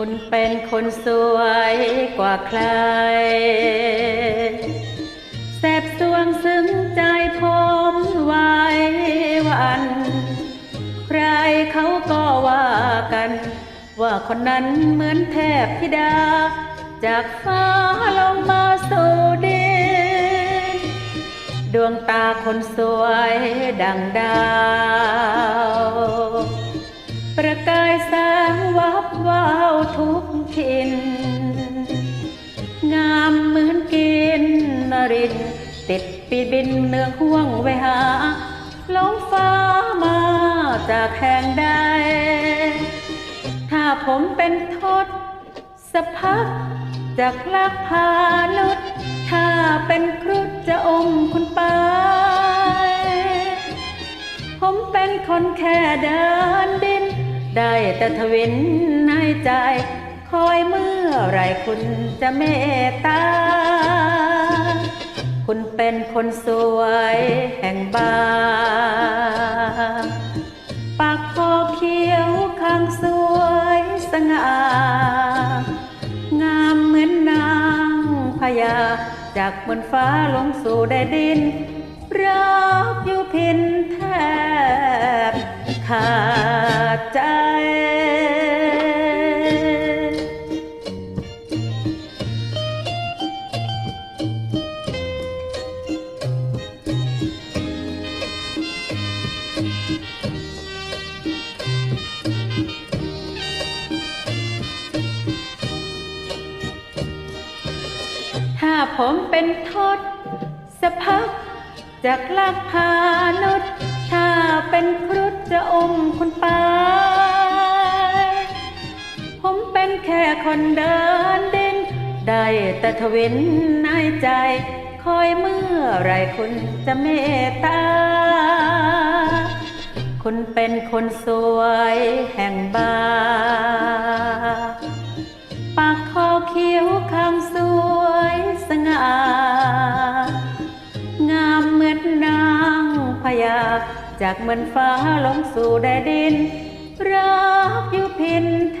คุณเป็นคนสวยกว่าใคร แสบสวงซึ้งใจผมไว้วัน ใครเขาก็ว่ากัน ว่าคนนั้นเหมือนเทพธิดา จากฟ้าลงมาสู่ดินดวงตาคนสวยดังดาว ประกายแสง ชิน งามเหมือนกินนริน ติดปีบินเนืองห่วงไว้หาลงฟ้ามาจากแห่งใด ถ้าผมเป็นทศสะพักจากลักพานุษถ้าเป็นครุฑจะอมคุณไป ผมเป็นคนแค่เดินดิน ได้แต่ทวินในใจ คอยเมื่อไรคุณจะเมตตา คุณเป็นคนสวยแห่งบ้านปากคอเขียวข้างสวยสง่า งามเหมือนนางพญาจากบนฟ้าลงสู่แดนดินรักอยู่พินแทบขาดใจ ถ้าผมเป็นทศสะพักจากลักพานุษถ้าเป็นครุฑจะอมคุณไป ผมเป็นแค่คนเดินดิน ได้แต่ทวินในใจ คอยเมื่อไรคุณจะเมตตา คุณเป็นคนสวยแห่งบ้านปากคอเขียวข้างสวยสง่างามเหมือนนางพญาจากเหมือนฟ้าลงสู่แดนดิน รักอยู่พินแท